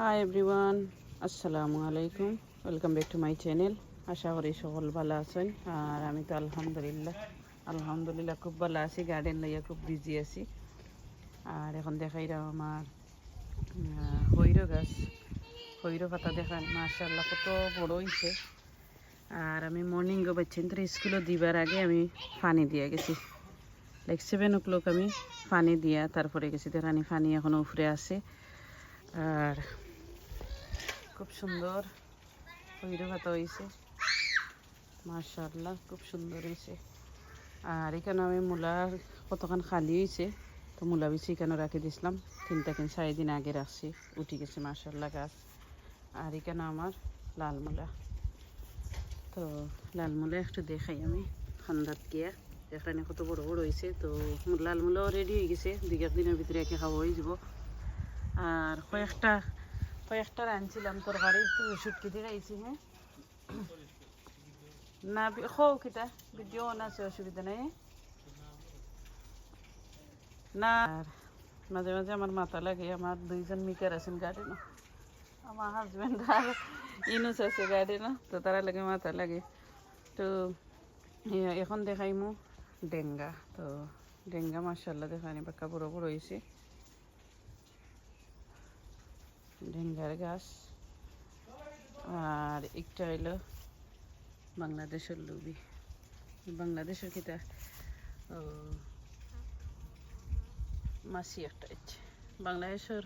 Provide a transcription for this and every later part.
High everyone আসসালামু আলাইকুম welcome back to my channel আশা করি সকল ভালো আছেন। আর আমি তো আলহামদুলিল্লাহ আলহামদুলিল্লাহ খুব ভালো আছি গার্ডেন লইয়া খুব বিজি আছি। আর এখন দেখাই দাও আমার হৈর গাছ। হৈর পাতা দেখান মাশাল্লাহ কত বড় হয়েছে আর আমি মর্নিং গো বাচ্চেন তো স্কুলে দিবার আগে আমি পানি দিয়ে গেছি। লাইক সেভেন ও ক্লক আমি পানি দিয়া, তারপরে গেছি। দেখানি পানি এখনও উপরে আছে। আর খুব সুন্দর। হৈরো ভাতা হয়েছে। মার্শাল্লাহ খুব সুন্দর হয়েছে। আর এখানে আমি মূলার কতক্ষণ খালি হয়েছে, তো মূলা বেশি এখানে রাখি দিছিলাম তিনটা কিন চারি দিন আগে রাখছি, উঠে গেছে মার্শাল্লাহ গাছ। আর এখানে আমার লাল মূলা। তো লাল মূলা একটু দেখাই আমি ঠান্ডাত গিয়া। এখানে কত বড় বড় হয়েছে, তো লাল মূলাও রেডি হয়ে গেছে। দুই এক দিনের ভিতরে একে খাওয়া হয়ে যাব। আর কয়েকটা কয়েকটা রাঁধছিলাম তরকারি তো ওষুধ কেটে খাইছি হ্যাঁ? না খো কিতা ভিডিও আছে অসুবিধা নাই? না মাঝে মাঝে আমার মাথা লাগে, আমার দুইজন মিকার আছেন গার্ডেনও আমার হাজব্যান্ড আর ইনুস আছে গার্ডেনও তো তারা লাগে মাথা লাগে। তো এখন দেখাইমু ডেঙ্গা। তো, ডেঙ্গা মার্শাল্লাহ দেখানি, বাক্কা বড় বড় হয়েছে ডেঙ্গার গাছ। আর একটা হইল বাংলাদেশের লুবি। বাংলাদেশের কিতা? মাসি একটা ইচ্ছে বাংলাদেশের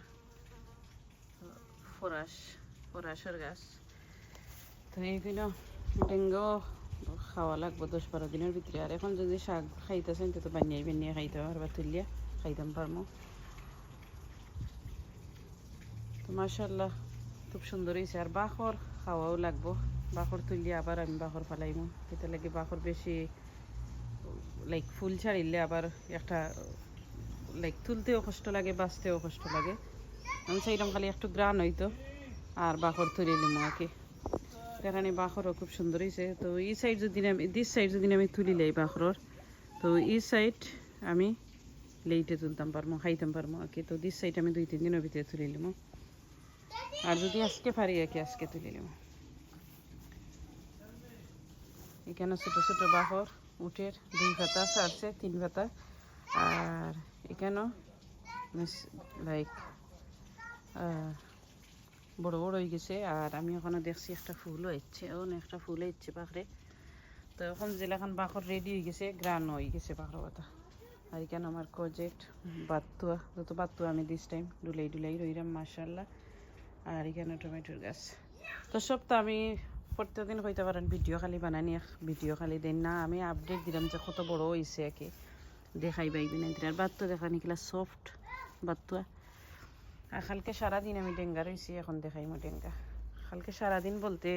ফরাস, ফরাসের গাছ। তো এইগুলো ডেঙ্গাও খাওয়া লাগবো দশ বারো দিনের ভিতরে। আর এখন যদি শাক খাইতেছেন, তো বানিয়ে বানিয়ে খাইতে পারবা, তুলিয়া খাইতাম পারব তো মার্শাল্লাহ খুব সুন্দর হয়েছে। আর বাখর খাওয়াও লাগবো। বাখর তুললে আবার আমি বাখর ফালাইমু। সেটা লাগে বাখর বেশি লাইক ফুল ছাড়িলে আবার একটা লাইক তুলতেও কষ্ট লাগে, বাঁচতেও কষ্ট লাগে। আমি চাইলাম খালি একটু গ্রান হইতো, আর বাখর তুলে নিম আর কি। এখানে বাখরও খুব সুন্দর হয়েছে। তো এই সাইড যদি আমি দিস সাইড যদি আমি তুলি লাই বাখরর, তো এই সাইড আমি লেইটে তুলতাম পারব খাইতাম পারব আর কি। তো দিস সাইড আমি দুই, তিন দিনের ভিতরে তুলে নিলাম আর যদি আজকে পারি আর কি আজকে তুলে নিলাম এখানে ছোট ছোট বাহর, উটের দুই পাতা সারছে তিন পাতা আর এখানেও লাইক বড় বড় হয়ে গেছে। আর আমি ওখানে দেখছি একটা ফুলও হচ্ছে ও একটা ফুল হচ্ছে পাখরে তো এখন জেলাখান বাখর রেডি হয়ে গেছে, গ্রান হয়ে গেছে পাখর পাতা। আর এখানে আমার প্রজেক্ট বাত্তুয়া যত বাত্তুয়া আমি দিস টাইম ডুলাই ডুলাই রইরাম মার্শাল্লাহ আর এখানে টমেটোর গাছ। তো সব তো আমি প্রত্যেকদিন কইতে পারেন, ভিডিও খালি বানাই বানানি ভিডিও খালি দেন না। আমি আপডেট দিলাম যে কত বড় হয়েছে একে। দেখাই পাইবি না আর বাত্তু দেখা নিকিলা সফট বাত্তুয়া আর কালকে সারাদিন আমি ডেঙ্গা রয়েছি এখন দেখাই দেখাইমো ডেঙ্গা। কালকে সারাদিন বলতে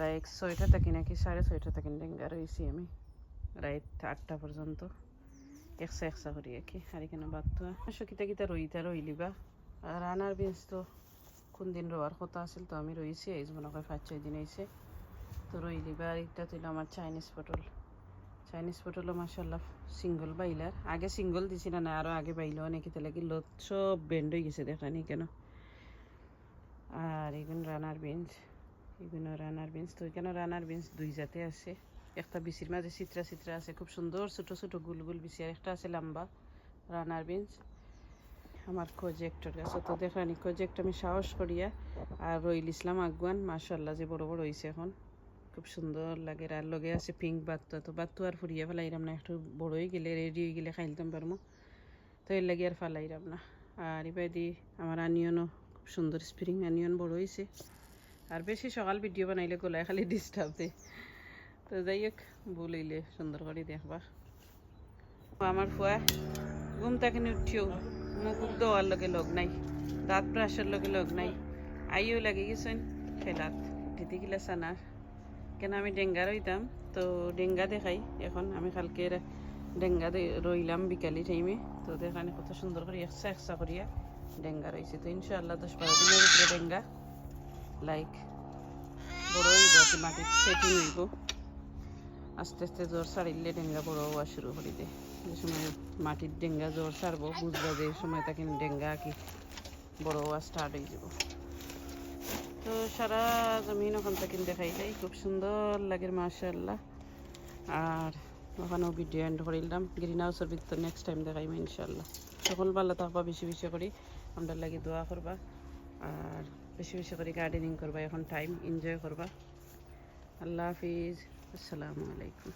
লাইক ছয়টা থাকি নাকি, সাড়ে ছয়টা থাকি ডেঙ্গা রয়েছি আমি। রাত আটটা পর্যন্ত। একশা একশা করি আর কি আর এখানে বাত্তুয়া কিতা কিতা রইতা রইলিবা। আর রানার বিনস তো কোন দিন রোয়ার কথা আছিল তো আমি রয়েছি এই মনে হয় পাঁচ ছয় দিন হয়েছে তো রইলিবা আর একটা ছিল আমার চাইনিজ পটল। চাইনিজ পটল মাসাল্লাহ সিঙ্গল বাইলার। আগে সিঙ্গল দিছিল না আরও আগে বাইল অনেকে, তাহলে কি লত সব বেন্ড হয়ে গেছে দেখানি কেন? আর এগুলো রানার বিনস এগুলো রানার বিনস তো এখানে রানার বিনস দুই জাতে আছে। একটা বিচির মাঝে চিত্রা চিত্রা আছে, খুব সুন্দর ছোট ছোট গুল গুল বিচি, আর একটা আছে লম্বা রানার বিনস আমার প্রজেক্টর গাছ তো দেখানি প্রজেক্ট আমি সাহস করিয়া আর রইল ইসলাম আগুয়ান মার্শাল্লাহ যে বড় বড় হয়েছে এখন। খুব সুন্দর লাগে। আর লগে আছে পিঙ্ক বাত্তুয়া তো বাত্তু আর ফুরিয়ে ফেলাইরাম না, একটু বড় হয়ে গেলে রেডি হয়ে গেলে খাইলতাম পারব তো এর লাগে আর ফালাইরাম না। আর এবার আমার আনিয়নও খুব সুন্দর স্প্রিং আনিয়ন বড় হয়েছে আর বেশি সকাল ভিডিও বানাইলে গলায় খালি ডিস্টার্ব দেয়। তো যাই হোক বলিলে সুন্দর করে দেখবা। আমার ফুয়া, ঘুম থেকে উঠিও। মুখ দেওয়ার লগে লগ নাই, দাঁত ব্রাশের লগে লগ নাই। আইও লাগে গেছেন, খেলাত। দিদি গিলা সানার কেন আমি ডেঙ্গা রইতাম তো ডেঙ্গা দেখাই। এখন আমি কালকে ডেঙ্গা রইলাম বিকালি টাইমে তো দেখানে কত সুন্দর করে একসা একসা করিয়া ডেঙ্গা রয়েছে তো ইনশাআল্লাহ দশ বারো দিনের ভিতরে ডেঙ্গা। লাইক বড় হইব মাটির সেটিং হইব আস্তে আস্তে জ্বর সারিলে ডেঙ্গা বড় হওয়া শুরু করে দেয়। যে সময় মাটির ডেঙ্গা জ্বর সারবো, বুঝবা যে সময় তাকে ডেঙ্গা কি বড় হওয়া স্টার্ট হয়ে যাব। তো সারা জমিন ওখান থেকে দেখাই যায় খুব সুন্দর লাগে মাশাল্লাহ আর ওখানেও ভিডিও এন্ড করিলাম গ্রিন হাউসের ভিতর নেক্সট টাইম দেখাইম ইনশাল্লাহ সকল ভালো থাকবা, বেশি বেশি করি আমরা লাগে দোয়া করবা। আর বেশি বেশি করে গার্ডেনিং করবা, এখন টাইম এনজয় করবা। আল্লাহ হাফিজ। আসসালামু আলাইকুম।